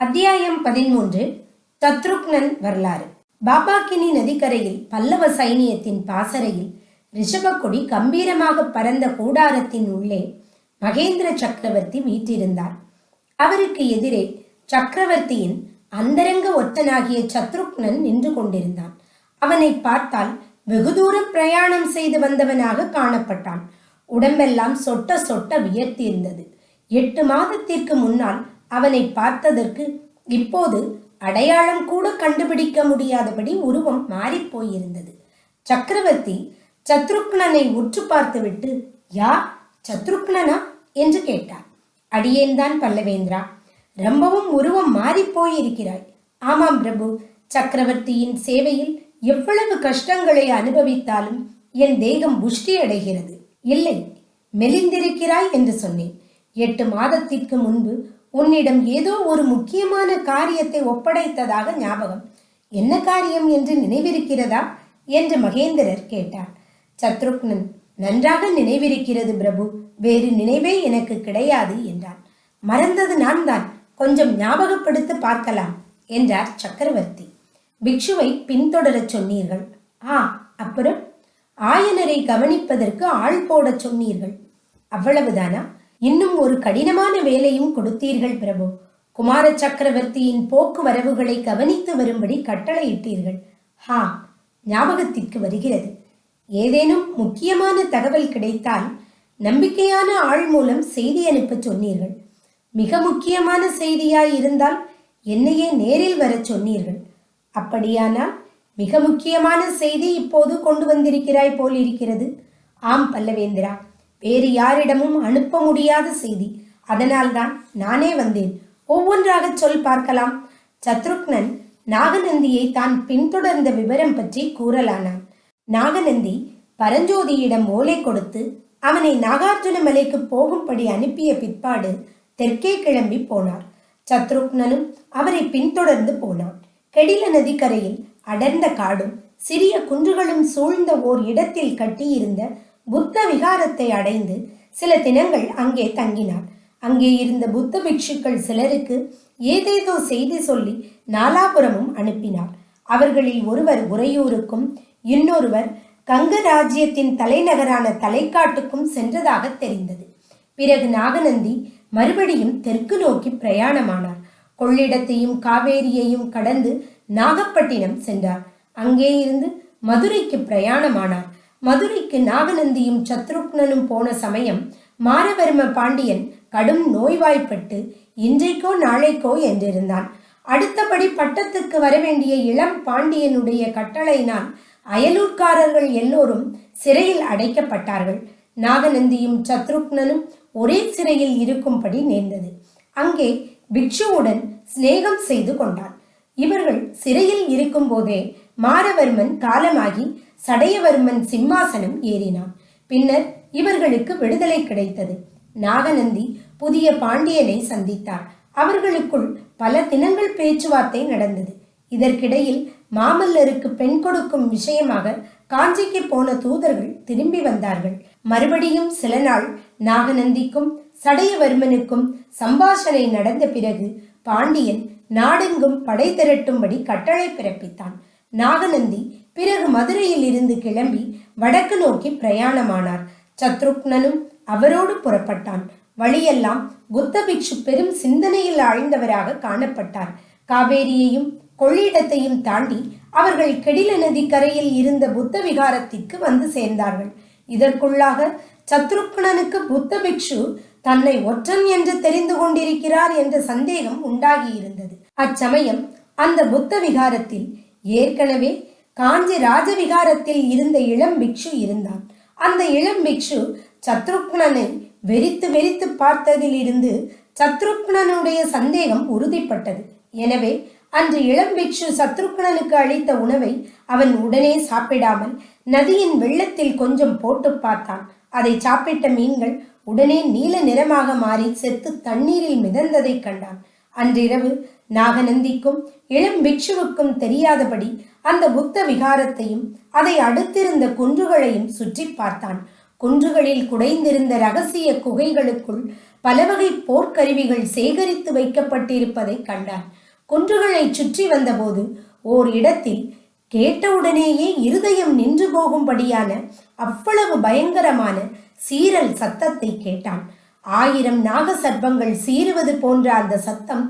அத்தியாயம் பதிமூன்று சத்ருக்னன் வரலாறு. பாபாக்கினி நதிக்கரையில் பல்லவ சைனியத்தின் பாசறையில் ரிஷபக்கொடி கம்பீரமாக பறந்த கூடாரத்தின் உள்ளே மகேந்திர சக்கரவர்த்தி வீற்றிருந்தார். அவருக்கு எதிரே சக்கரவர்த்தியின் அந்தரங்க ஒத்தனாகிய சத்ருக்னன் நின்று கொண்டிருந்தான். அவனை பார்த்தால் வெகு தூரம் பிரயாணம் செய்து வந்தவனாக காணப்பட்டான். உடம்பெல்லாம் சொட்ட சொட்ட வியர்த்திருந்தது. எட்டு மாதத்திற்கு முன்னால் அவனை பார்த்ததற்கு இப்போது அடையாளம் கூட கண்டுபிடிக்க முடியாதபடி உருவம் மாறிப் போயிருந்தது. சக்கரவர்த்தி சத்ருக்னனை உற்று பார்த்துவிட்டு யா சத்ருக்னனா? என்று கேட்டார். அடியேன்தான் பல்லவேந்திரா. ரொம்பவும் உருவம் மாறிப் போயிருக்கிறாய். ஆமாம் பிரபு சக்கரவர்த்தியின் சேவையில் எவ்வளவு கஷ்டங்களை அனுபவித்தாலும் என் தேகம் புஷ்டி அடைகிறது இல்லை மெலிந்திருக்கிறாய் என்று சொன்னேன். எட்டு மாதத்திற்கு முன்பு உன்னிடம் ஏதோ ஒரு முக்கியமான காரியத்தை ஒப்படைத்ததாக ஞாபகம். என்ன காரியம் என்று நினைவிருக்கிறதா? என்று மகேந்திரர் கேட்டார். சத்ருக்னன் நன்றாக நினைவிருக்கிறது பிரபு வேறு நினைவே எனக்கு கிடையாது என்றான். மறந்தது நான் தான் கொஞ்சம் ஞாபகப்படுத்த பார்க்கலாம் என்றார் சக்கரவர்த்தி. பிக்ஷுவை பின்தொடரச் சொன்னீர்கள். ஆ அப்புறம்? ஆயனரை கவனிப்பதற்கு ஆள் போடச் சொன்னீர்கள். அவ்வளவுதானா? இன்னும் ஒரு கடினமான வேலையும் கொடுத்தீர்கள் பிரபு. குமார சக்கரவர்த்தியின் போக்குவரவுகளை கவனித்து வரும்படி கட்டளையிட்டீர்கள். ஹா ஞாபகத்திற்கு வருகிறது. ஏதேனும் முக்கியமான தகவல் கிடைத்தால் நம்பிக்கையான ஆள் மூலம் செய்தி அனுப்பச் சொன்னீர்கள். மிக முக்கியமான செய்தியாய் இருந்தால் என்னையே நேரில் வரச் சொன்னீர்கள். அப்படியானால் மிக முக்கியமான செய்தி இப்போது கொண்டு வந்திருக்கிறாய் போல் இருக்கிறது. ஆம் பல்லவேந்திரா வேறு யாரிடமும் அனுப்ப முடியாத செய்தி. அதனால்தான் நானே வந்தேன். ஒவ்வொன்றாக சொல் பார்க்கலாம். சத்ருக்னன் நாகநந்தியை தான் பின்தொடர்ந்த விவரம் பற்றி கூறலானான். நாகநந்தி பரஞ்சோதியிடம் ஓலை கொடுத்து அவனை நாகார்ஜுன மலைக்கு போகும்படி அனுப்பிய பிற்பாடு தெற்கே கிளம்பி போனார். சத்ருக்னனும் அவரை பின்தொடர்ந்து போனான். கெடில நதிக்கரையில் அடர்ந்த காடும் சிறிய குன்றுகளும் சூழ்ந்த ஓர் இடத்தில் கட்டியிருந்த புத்த விகாரத்தை அடைந்து சில தினங்கள் அங்கே தங்கினார். அங்கே இருந்த புத்த பிக்ஷுக்கள் சிலருக்கு ஏதேதோ செய்தி சொல்லி நாலாபுரமும் அனுப்பினார். அவர்களில் ஒருவர் உறையூருக்கும் இன்னொருவர் கங்க ராஜ்யத்தின் தலைநகரான தலைக்காட்டுக்கும் சென்றதாக தெரிந்தது. பிறகு நாகநந்தி மறுபடியும் தெற்கு நோக்கி பிரயாணமானார். கொள்ளிடத்தையும் காவேரியையும் கடந்து நாகப்பட்டினம் சென்றார். அங்கே இருந்து மதுரைக்கு பிரயாணமானார். மதுரைக்கு நாகநந்தியும் சத்ருக்னனும் போன சமயம் மாரவர்ம பாண்டியன் கடும் நோய்வாய்ப்பட்டு இன்றைக்கோ நாளைக்கோ என்றிருந்தான். அடுத்தபடி பட்டத்துக்கு வரவேண்டிய இளம் பாண்டியனுடைய கட்டளையினால் அயலூர்காரர்கள் எல்லோரும் சிறையில் அடைக்கப்பட்டார்கள். நாகநந்தியும் சத்ருக்னனும் ஒரே சிறையில் இருக்கும்படி நேர்ந்தது. அங்கே பிக்ஷுவுடன் சிநேகம் செய்து கொண்டான். இவர்கள் சிறையில் இருக்கும்போதே மாரவர்மன் காலமாகி சடையவர்மன் சிம்மாசனம் ஏறினான். பின்னர் இவர்களுக்கு விடுதலை கிடைத்தது. நாகநந்தி புதிய பாண்டியனை சந்தித்தார். அவர்களுக்குள் பல தினங்கள் பேச்சுவார்த்தை நடந்தது. இதற்கிடையில் மாமல்லருக்கு பெண் கொடுக்கும் விஷயமாக காஞ்சிக்கு போன தூதர்கள் திரும்பி வந்தார்கள். மறுபடியும் சில நாள் நாகநந்திக்கும் சடையவர்மனுக்கும் சம்பாஷணை நடந்த பிறகு பாண்டியன் நாடெங்கும் படை திரட்டும்படி கட்டளை பிறப்பித்தான். நாகநந்தி பிறகு மதுரையில் இருந்து கிளம்பி வடக்கு நோக்கி பிரயாணமானார். சத்ருக்னனும் அவரோடு புறப்பட்டான். வழியெல்லாம் புத்த பிக்ஷு பெரும் சிந்தனையில் ஆழ்ந்தவராக காணப்பட்டார். காவேரியையும் கொள்ளிடத்தையும் தாண்டி அவர்கள் கெடில நதி கரையில் இருந்த புத்த விகாரத்திற்கு வந்து சேர்ந்தார்கள். இதற்குள்ளாக சத்ருக்னனுக்கு புத்த பிக்ஷு தன்னை ஒற்றன் என்று தெரிந்து கொண்டிருக்கிறார் என்ற சந்தேகம் உண்டாகியிருந்தது. அச்சமயம் அந்த புத்த விகாரத்தில் ஏற்கனவே காஞ்சி ராஜவிகாரத்தில் இருந்த இளம் பிக்ஷு இருந்தான். அந்த இளம் பிக்ஷு சத்ருக்னனை வெறித்து வெறித்து பார்த்ததிலிருந்து சத்ருக்னனுடைய சந்தேகம் உறுதிப்பட்டது. எனவே அன்று இளம் பிக்ஷு சத்ருக்னனுக்கு அளித்த உணவை அவன் உடனே சாப்பிடாமல் நதியின் வெள்ளத்தில் கொஞ்சம் போட்டு பார்த்தான். அதை சாப்பிட்ட மீன்கள் உடனே நீல நிறமாக மாறி செத்து தண்ணீரில் மிதந்ததைக் கண்டான். அன்றிரவு நாகநந்திக்கும் இளம் பிக்ஷுவுக்கும் தெரியாதபடி அந்த புத்த விகாரத்தையும் அதை அடுத்திருந்த குன்றுகளையும் சுற்றி பார்த்தான். குன்றுகளில் குடைந்திருந்த ரகசிய குகைகளுக்குள் பலவகை போர்க்கருவிகள் சேகரித்து வைக்கப்பட்டிருப்பதை கண்டான் குன்றுகளை சுற்றி வந்தபோது ஓர் இடத்தில் கேட்டவுடனேயே இருதயம் நின்று போகும்படியான அவ்வளவு பயங்கரமான சீரல் சத்தத்தை கேட்டான். ஆயிரம் நாக சர்ப்பங்கள் சீறுவது போன்ற அந்த சத்தம்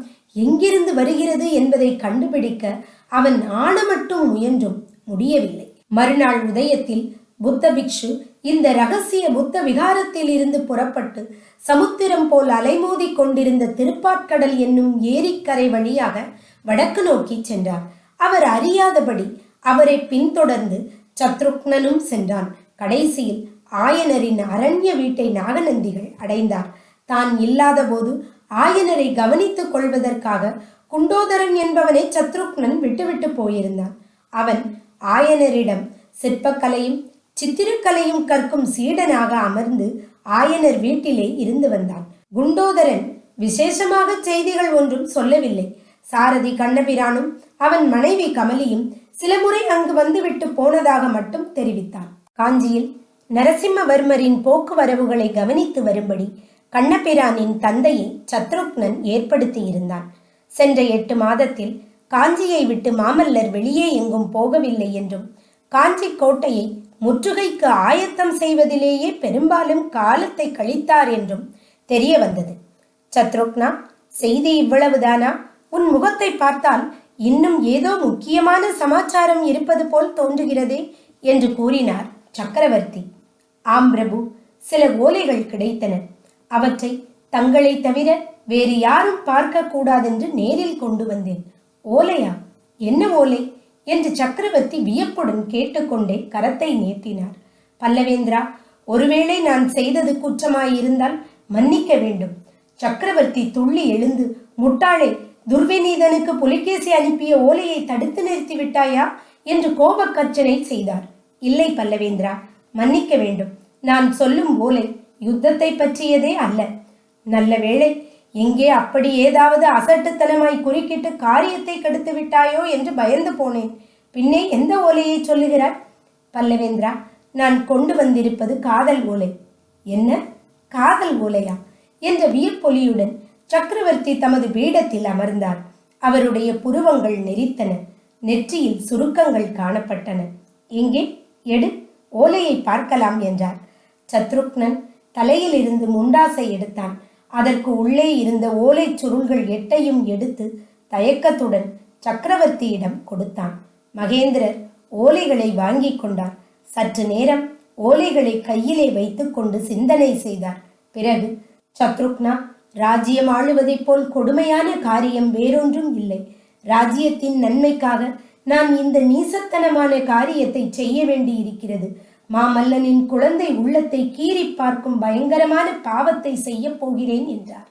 எங்கிருந்து வருகிறது என்பதை கண்டுபிடிக்க அவன் ஆழமட்டும் முயன்றும் முடியவில்லை. மறுநாள் உதயத்தில் புத்த பிக்ஷு இந்த ரகசிய புத்த விகாரத்தில் இருந்து புறப்பட்டு சமுத்திரம் போல் அலைமோதி கொண்டிருந்த திருப்பாட்கடல் என்னும் ஏரிக்கரை வழியாக வடக்கு நோக்கி சென்றார் அவர் அறியாதபடி அவரை பின்தொடர்ந்து சத்ருக்னனும் சென்றான். கடைசியில் ஆயனரின் அரண்ய வீட்டை நாகநந்திகள் அடைந்தார். தான் இல்லாதபோது ஆயனரை கவனித்துக் கொள்வதற்காக குண்டோதரன் என்பவனை சத்ருக்னன் விட்டுவிட்டு போயிருந்தான். அவன் ஆயனரிடம் சிற்பக்கலையும் சித்திரக்கலையும் கற்கும் சீடனாக அமர்ந்து ஆயனர் வீட்டிலே இருந்து வந்தான். குண்டோதரன் விசேஷமாக செய்திகள் ஒன்றும் சொல்லவில்லை. சாரதி கண்ணபிரானும் அவன் மனைவி கமலியும் சில முறை அங்கு வந்துவிட்டு போனதாக மட்டும் தெரிவித்தான். காஞ்சியில் நரசிம்மவர்மரின் போக்குவரவுகளை கவனித்து வரும்படி கண்ணபிரானின் தந்தையை சத்ருக்னன் ஏற்படுத்தி இருந்தான் சென்ற எட்டு மாதத்தில் காஞ்சியை விட்டு மாமல்லர் வெளியே எங்கும் போகவில்லை என்றும் காஞ்சி கோட்டையை முற்றுகைக்கு ஆயத்தம் செய்வதிலேயே பெரும்பாலும் காலத்தை கழித்தார் என்றும் தெரிய வந்தது. சத்ருக்னா செய்தி இவ்வளவுதானா? உன் முகத்தை பார்த்தால் இன்னும் ஏதோ முக்கியமான சமாச்சாரம் இருப்பது போல் தோன்றுகிறதே என்று கூறினார் சக்கரவர்த்தி. ஆம் பிரபு சில ஓலைகள் கிடைத்தன. அவற்றை தங்களை தவிர வேறு யாரும் பார்க்க கூடாதென்று நேரில் கொண்டு வந்தேன். ஓலையா என்ன ஓலை? என்று சக்கரவர்த்தி வியப்புடன் கேட்டுக்கொண்டே கரத்தை நீட்டினார். பல்லவேந்திரா ஒருவேளை நான் செய்தது குற்றமாயிருந்தால் மன்னிக்க வேண்டும். சக்கரவர்த்தி துள்ளி எழுந்து முட்டாளே துர்விநீதனுக்கு புலிகேசி அனுப்பிய ஓலையை தடுத்து நிறுத்தி விட்டாயா என்று கோபக்கர்ச்சனை செய்தார். இல்லை பல்லவேந்திரா மன்னிக்க வேண்டும். நான் சொல்லும் ஓலை யுத்தத்தை பற்றியதே அல்ல. நல்ல வேளை எங்கே அப்படி ஏதாவது அசட்டுத்தனமாய் குறுக்கிட்டு காரியத்தை கெடுத்து விட்டாயோ என்று பயந்து போனேன். பின்னே எந்த ஓலையை சொல்லுகிறார்? பல்லவேந்திரா நான் கொண்டு வந்திருப்பது காதல் ஓலை. என்ன? காதல் ஓலையா? என்ற வியப்பொலியுடன் சக்கரவர்த்தி தமது பீடத்தில் அமர்ந்தார். அவருடைய புருவங்கள் நெறித்தன. நெற்றியில் சுருக்கங்கள் காணப்பட்டன. எங்கே? எடு ஓலையை பார்க்கலாம் என்றார். சத்ருக்னன் தலையில் இருந்து முண்டாசை எடுத்தான். அதற்கு உள்ளே இருந்த ஓலைச் சுருள்கள் எட்டையும் எடுத்து தயக்கத்துடன் சக்கரவர்த்தியிடம் கொடுத்தான். மகேந்திரர் ஓலைகளை வாங்கி கொண்டார். சற்று நேரம் ஓலைகளை கையிலே வைத்துக்கொண்டு சிந்தனை செய்தார். பிறகு சத்ருக்னா ராஜ்யம் ஆளுவதைப் போல் கொடுமையான காரியம் வேறொன்றும் இல்லை. ராஜ்யத்தின் நன்மைக்காக நான் இந்த நீசத்தனமான காரியத்தை செய்ய வேண்டியிருக்கிறது. மாமல்லனின் குழந்தை உள்ளத்தை கீறி பார்க்கும் பயங்கரமான பாவத்தை செய்யப் போகிறேன் என்றார்.